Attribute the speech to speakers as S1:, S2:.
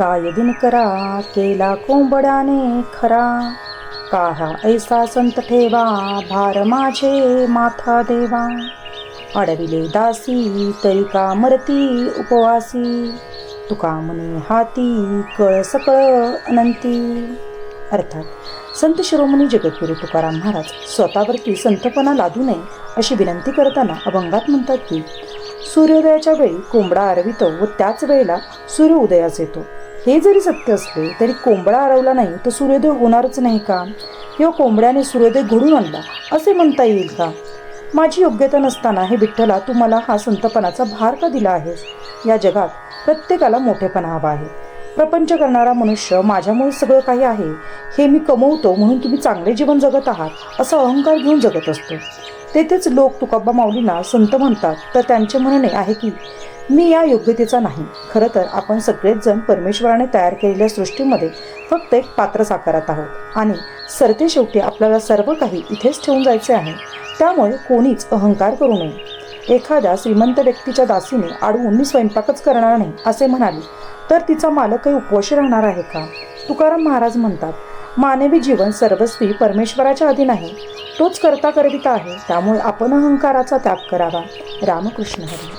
S1: काय दिनकरा केला कोंबड्याने खरा. का हा ऐसा संत ठेवा भार माझे माथा देवा. अडविले दासी तरी का मरती उपवासी. तुका म्हणे हाती कळ सकळ अनंती. अर्थात संत शिरोमणी जगद्गुरू तुकाराम महाराज स्वतःवरती संतपणा लादू नये अशी विनंती करताना अभंगात म्हणतात की सूर्योदयाच्या वेळी कोंबडा आरवितो व त्याच वेळेला सूर्य उदयास येतो. हे जरी सत्य असले तरी कोंबडा आरवला नाही तर सूर्योदय होणारच नाही का? किंवा कोंबड्याने सूर्योदय घडून आणला असे म्हणता येईल का? माझी योग्यता नसताना हे विठ्ठला तू मला हा संतपणाचा भार का दिला आहेस? या जगात प्रत्येकाला मोठेपणा हवा आहे. प्रपंच करणारा मनुष्य माझ्यामुळे सगळं काही आहे. हे मी कमवतो म्हणून तुम्ही चांगले जीवन जगत आहात असा अहंकार घेऊन जगत असतो. तेथेच लोक तुकाबा माऊलींना संत म्हणतात तर त्यांचे म्हणणे आहे की मी या योग्यतेचा नाही. खरं तर आपण सगळेच जण परमेश्वराने तयार केलेल्या सृष्टीमध्ये फक्त एक पात्र साकारत आहोत. आणि सरते शेवटी आपल्याला सर्व काही इथेच ठेवून जायचे आहे. त्यामुळे कोणीच अहंकार करू नये. एखाद्या श्रीमंत व्यक्तीच्या दासीने आडवून मी स्वयंपाकच करणार नाही असे म्हणाले. तर तिचा मालक काही राहणार आहे का? तुकाराम महाराज म्हणतात मानवी जीवन सर्वस्वी परमेश्वराच्या अधीन आहे तोच करता करविता आहे. त्यामुळे आपण अहंकाराचा त्याग करावा. रामकृष्ण हरी.